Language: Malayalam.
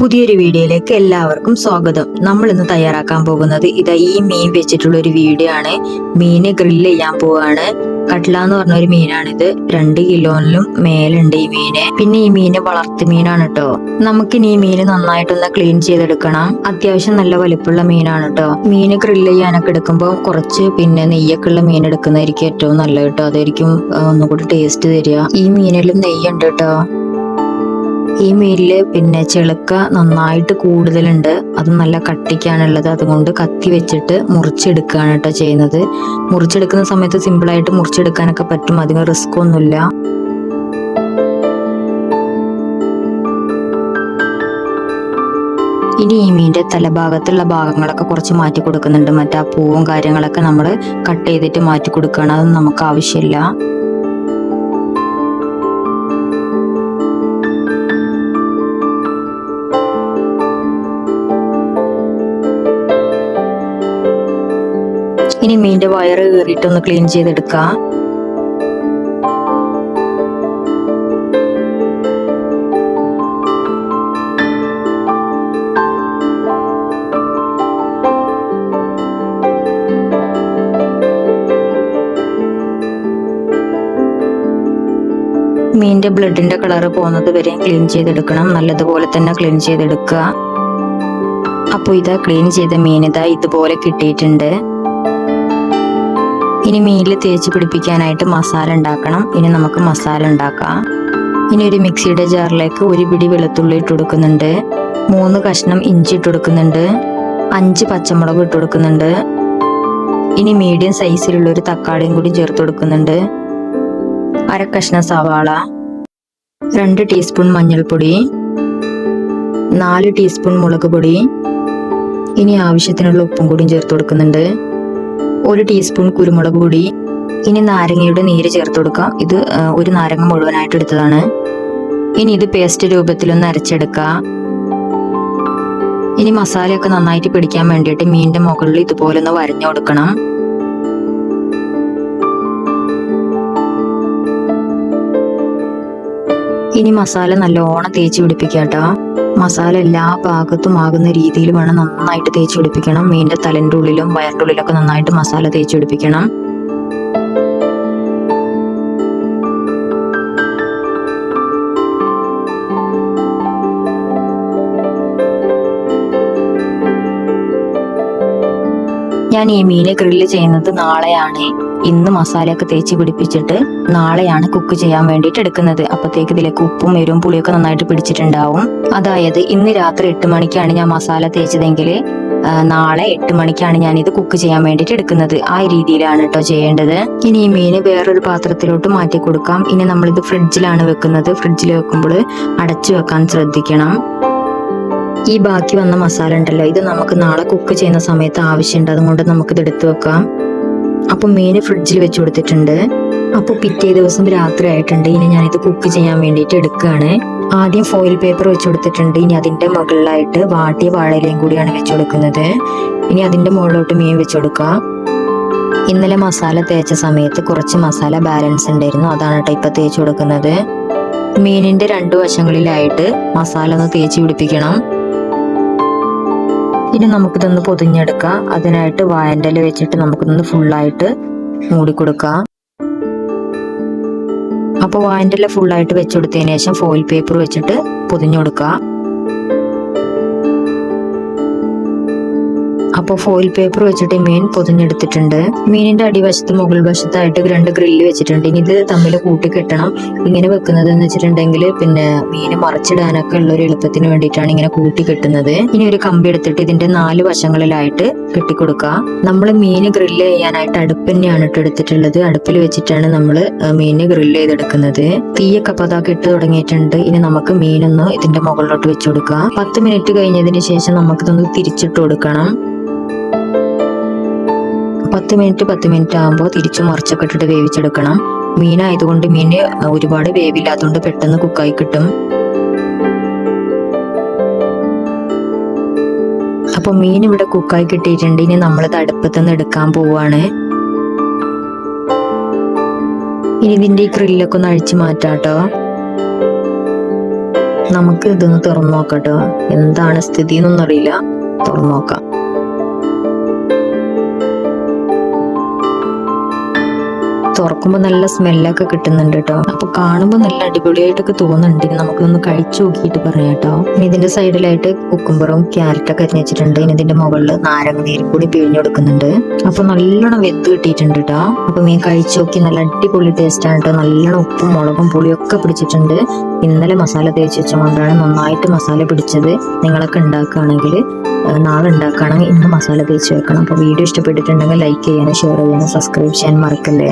പുതിയൊരു വീഡിയോയിലേക്ക് എല്ലാവർക്കും സ്വാഗതം. നമ്മൾ ഇന്ന് തയ്യാറാക്കാൻ പോകുന്നത് ഇതാ ഈ മീൻ വെച്ചിട്ടുള്ള ഒരു വീഡിയോ ആണ്. മീന് ഗ്രില്ല് ചെയ്യാൻ പോവാണ്. കട്ട്ല എന്ന് പറഞ്ഞ ഒരു മീനാണിത്. രണ്ട് കിലോയിലും മേലുണ്ട് ഈ മീന്. പിന്നെ ഈ മീന് വളർത്തു മീനാണ് കേട്ടോ നമുക്കിനി ഈ മീന് നന്നായിട്ടൊന്ന് ക്ലീൻ ചെയ്തെടുക്കണം. അത്യാവശ്യം നല്ല വലിപ്പമുള്ള മീനാണ് കേട്ടോ മീന് ഗ്രില്ല് ചെയ്യാനൊക്കെ എടുക്കുമ്പോൾ കുറച്ച് പിന്നെ നെയ്യൊക്കെ ഉള്ള മീൻ എടുക്കുന്നതായിരിക്കും ഏറ്റവും നല്ലത് കേട്ടോ അതായിരിക്കും ഒന്നുകൂടി ടേസ്റ്റ് തരിക. ഈ മീനിലും നെയ്യുണ്ട് കേട്ടോ ഈ മീനിൽ പിന്നെ ചെളുക്ക നന്നായിട്ട് കൂടുതലുണ്ട്. അത് നല്ല കട്ടിക്കാനുള്ളത്. അതുകൊണ്ട് കത്തി വെച്ചിട്ട് മുറിച്ചെടുക്കുകയാണ് കേട്ടോ ചെയ്യുന്നത്. മുറിച്ചെടുക്കുന്ന സമയത്ത് സിമ്പിളായിട്ട് മുറിച്ചെടുക്കാനൊക്കെ പറ്റും. അധികം റിസ്ക് ഒന്നുമില്ല. ഇനി ഈ മീന്റെ തലഭാഗത്തുള്ള ഭാഗങ്ങളൊക്കെ കുറച്ച് മാറ്റി കൊടുക്കുന്നുണ്ട്. മറ്റേ ആ പൂവും കാര്യങ്ങളൊക്കെ നമ്മൾ കട്ട് ചെയ്തിട്ട് മാറ്റി കൊടുക്കുകയാണ്. അതൊന്നും നമുക്ക് ആവശ്യമില്ല. ഇനി മീന്റെ വയറ് കയറിയിട്ടൊന്ന് ക്ലീൻ ചെയ്തെടുക്കുക മീന്റെ ബ്ലഡിന്റെ കളറ് പോകുന്നത് വരെ ക്ലീൻ ചെയ്തെടുക്കണം. നല്ലതുപോലെ തന്നെ ക്ലീൻ ചെയ്തെടുക്കുക. അപ്പോൾ ഇതാ ക്ലീൻ ചെയ്ത മീൻ ഇതാ ഇതുപോലെ കിട്ടിയിട്ടുണ്ട്. ഇനി മീനിൽ തേച്ച് പിടിപ്പിക്കാനായിട്ട് മസാല ഉണ്ടാക്കണം. ഇനി നമുക്ക് മസാല ഉണ്ടാക്കാം. ഇനി ഒരു മിക്സിയുടെ ജാറിലേക്ക് ഒരു പിടി വെളുത്തുള്ളി ഇട്ട് കൊടുക്കുന്നുണ്ട്. മൂന്ന് കഷ്ണം ഇഞ്ചി ഇട്ട് കൊടുക്കുന്നുണ്ട്. അഞ്ച് പച്ചമുളക് ഇട്ട് കൊടുക്കുന്നുണ്ട്. ഇനി മീഡിയം സൈസിലുള്ള ഒരു തക്കാളിയും കൂടി ചേർത്ത് കൊടുക്കുന്നുണ്ട്. അര കഷ്ണം സവാള രണ്ട് ടീസ്പൂൺ മഞ്ഞൾപ്പൊടി നാല് ടീസ്പൂൺ മുളക് പൊടി ഇനി ആവശ്യത്തിനുള്ള ഉപ്പും കൂടിയും ചേർത്ത് കൊടുക്കുന്നുണ്ട്. ഒരു ടീസ്പൂൺ കുരുമുളക് പൊടി ഇനി നാരങ്ങയുടെ നീര് ചേർത്ത് കൊടുക്കാം ഇത് ഒരു നാരങ്ങ മുഴുവനായിട്ട് എടുത്തതാണ്. ഇനി ഇത് പേസ്റ്റ് രൂപത്തിലൊന്ന് അരച്ചെടുക്കാം ഇനി മസാലയൊക്കെ നന്നായിട്ട് പിടിക്കാൻ വേണ്ടിയിട്ട് മീനിന്റെ മുകളിൽ ഇതുപോലെ ഒന്ന് വരഞ്ഞു കൊടുക്കണം. ഇനി മസാല നല്ലോണം തേച്ച് പിടിപ്പിക്കാട്ടോ മസാല എല്ലാ ഭാഗത്തും ആകുന്ന രീതിയിൽ വേണം നന്നായിട്ട് തേച്ച് പിടിപ്പിക്കണം. മീനിന്റെ തലന്റെ ഉള്ളിലും വയറിന്റെ ഉള്ളിലൊക്കെ നന്നായിട്ട് മസാല തേച്ച് പിടിപ്പിക്കണം. ഞാൻ ഈ മീനെ ഗ്രില്ല് ചെയ്യുന്നത് നാളെയാണ്. ഇന്ന് മസാലയൊക്കെ തേച്ച് പിടിപ്പിച്ചിട്ട് നാളെയാണ് കുക്ക് ചെയ്യാൻ വേണ്ടിയിട്ട് എടുക്കുന്നത്. അപ്പത്തേക്ക് ഇതിലേക്ക് ഉപ്പും എരിവും പുളിയൊക്കെ നന്നായിട്ട് പിടിച്ചിട്ടുണ്ടാവും. അതായത് ഇന്ന് രാത്രി എട്ട് മണിക്കാണ് ഞാൻ മസാല തേച്ചതെങ്കിൽ നാളെ എട്ട് മണിക്കാണ് ഞാൻ ഇത് കുക്ക് ചെയ്യാൻ വേണ്ടിയിട്ട് എടുക്കുന്നത്. ആ രീതിയിലാണ് കേട്ടോ ചെയ്യേണ്ടത്. ഇനി ഈ മീന് വേറൊരു പാത്രത്തിലോട്ട് മാറ്റി കൊടുക്കാം ഇനി നമ്മളിത് ഫ്രിഡ്ജിലാണ് വെക്കുന്നത്. ഫ്രിഡ്ജിൽ വെക്കുമ്പോൾ അടച്ചു വെക്കാൻ ശ്രദ്ധിക്കണം. ഈ ബാക്കി വന്ന മസാല ഉണ്ടല്ലോ ഇത് നമുക്ക് നാളെ കുക്ക് ചെയ്യുന്ന സമയത്ത് ആവശ്യമുണ്ട്. അതുകൊണ്ട് നമുക്കിത് എടുത്തു വെക്കാം. അപ്പൊ മീന് ഫ്രിഡ്ജിൽ വെച്ച് കൊടുത്തിട്ടുണ്ട്. അപ്പൊ പിറ്റേ ദിവസം രാത്രി ആയിട്ടുണ്ട്. ഇനി ഞാനിത് കുക്ക് ചെയ്യാൻ വേണ്ടിയിട്ട് എടുക്കുകയാണ്. ആദ്യം ഫോയിൽ പേപ്പർ വെച്ച് കൊടുത്തിട്ടുണ്ട്. ഇനി അതിന്റെ മുകളിലായിട്ട് വാട്ടിയ വാഴയിലയും കൂടിയാണ് വെച്ച് കൊടുക്കുന്നത്. ഇനി അതിന്റെ മുകളിലോട്ട് മീൻ വെച്ച് കൊടുക്കാം. ഇന്നലെ മസാല തേച്ച സമയത്ത് കുറച്ച് മസാല ബാലൻസ് ഉണ്ടായിരുന്നു. അതാണ് കേട്ടോ ഇപ്പൊ തേച്ച് കൊടുക്കുന്നത്. മീനിന്റെ രണ്ടു വശങ്ങളിലായിട്ട് മസാല ഒന്ന് തേച്ച് പിടിപ്പിക്കണം. ഇനി നമുക്കിതൊന്ന് പൊതിഞ്ഞെടുക്കാം. അതിനായിട്ട് വായന്റെ വെച്ചിട്ട് നമുക്കിതൊന്ന് ഫുള്ളായിട്ട് മൂടിക്കൊടുക്കാം. അപ്പോൾ വായന്റെ ഫുള്ളായിട്ട് വെച്ചുകൊടുത്തതിന് ശേഷം ഫോയിൽ പേപ്പർ വെച്ചിട്ട് പൊതിഞ്ഞു കൊടുക്കുക അപ്പോൾ ഫോയിൽ പേപ്പർ വെച്ചിട്ട് മീൻ പൊതിഞ്ഞെടുത്തിട്ടുണ്ട്. മീനിന്റെ അടിവശത്ത് മുകൾ വശത്തായിട്ട് രണ്ട് ഗ്രില്ല് വെച്ചിട്ടുണ്ട്. ഇനി ഇത് തമ്മിൽ കൂട്ടി കെട്ടണം. ഇങ്ങനെ വെക്കുന്നത് എന്ന് വെച്ചിട്ടുണ്ടെങ്കിൽ പിന്നെ മീൻ മറച്ചിടാനൊക്കെ ഉള്ള ഒരു എളുപ്പത്തിന് വേണ്ടിയിട്ടാണ് ഇങ്ങനെ കൂട്ടി കെട്ടുന്നത്. ഇനി ഒരു കമ്പി എടുത്തിട്ട് ഇതിന്റെ നാല് വശങ്ങളിലായിട്ട് കെട്ടിക്കൊടുക്കുക. നമ്മൾ മീൻ ഗ്രില്ല് ചെയ്യാനായിട്ട് അടുപ്പ് തന്നെയാണ് ഇട്ട് എടുത്തിട്ടുള്ളത്. അടുപ്പിൽ വെച്ചിട്ടാണ് നമ്മൾ മീൻ ഗ്രില്ല് ചെയ്തെടുക്കുന്നത്. തീയൊക്കെ അതാ ഇട്ട് തുടങ്ങിയിട്ടുണ്ട്. ഇനി നമുക്ക് മീനൊന്ന് ഇതിന്റെ മുകളിലോട്ട് വെച്ചു കൊടുക്കുക. പത്ത് മിനിറ്റ് കഴിഞ്ഞതിന് ശേഷം നമുക്കിതൊന്ന് തിരിച്ചിട്ട് കൊടുക്കണം. പത്ത് മിനിറ്റ് പത്ത് മിനിറ്റ് ആകുമ്പോൾ തിരിച്ചു മറിച്ചൊക്കെ ഇട്ടിട്ട് വേവിച്ചെടുക്കണം. മീനായതുകൊണ്ട് മീന് ഒരുപാട് വേവില്ലാത്തതുകൊണ്ട് പെട്ടെന്ന് കുക്കായി കിട്ടും. അപ്പൊ മീൻ ഇവിടെ കുക്കായി കിട്ടിയിട്ടുണ്ട്. ഇനി നമ്മൾ അടുപ്പത്ത് നിന്ന് എടുക്കാൻ പോവാണ്. ഇനി ഇതിന്റെ ഈ ഗ്രില്ലൊക്കെ ഒന്ന് അഴിച്ചു മാറ്റാട്ടോ. നമുക്ക് ഇതൊന്ന് തുറന്നു നോക്കട്ടോ എന്താണ് സ്ഥിതി എന്നൊന്നും അറിയില്ല തുറന്നു നോക്കാം. തുറക്കുമ്പോൾ നല്ല സ്മെല്ലൊക്കെ കിട്ടുന്നുണ്ട് കേട്ടോ. അപ്പൊ കാണുമ്പോൾ നല്ല അടിപൊളിയായിട്ടൊക്കെ തോന്നുന്നുണ്ട്. നമുക്കൊന്ന് കഴിച്ചു നോക്കിയിട്ട് പറയാം കേട്ടോ. ഇതിന്റെ സൈഡിലായിട്ട് കുക്കുംബറും ക്യാരറ്റൊക്കെ അരിഞ്ഞ് വെച്ചിട്ടുണ്ട്. ഇനി ഇതിന്റെ മുകളിൽ നാരങ്ങ നീരും കൂടി പിഴിഞ്ഞു കൊടുക്കുന്നുണ്ട്. അപ്പൊ നല്ലോണം വെന്ത് കിട്ടിയിട്ടുണ്ട് കേട്ടോ. അപ്പൊ മീൻ കഴിച്ചു നോക്കി നല്ല അടിപൊളി ടേസ്റ്റ് ആണ് കേട്ടോ. നല്ലോണം ഉപ്പും മുളകും പുളിയൊക്കെ പിടിച്ചിട്ടുണ്ട്. ഇന്നലെ മസാല തേച്ച് വെച്ചുകൊണ്ടാണ് നന്നായിട്ട് മസാല പിടിച്ചത്. നിങ്ങളൊക്കെ ഉണ്ടാക്കുകയാണെങ്കിൽ നാളെ ഉണ്ടാക്കുകയാണെങ്കിൽ ഇന്ന് മസാല തേച്ച് വെക്കണം. അപ്പോൾ വീഡിയോ ഇഷ്ടപ്പെട്ടിട്ടുണ്ടെങ്കിൽ ലൈക്ക് ചെയ്യാനും ഷെയർ ചെയ്യാനും സബ്സ്ക്രൈബ് ചെയ്യാൻ മറക്കല്ലേ.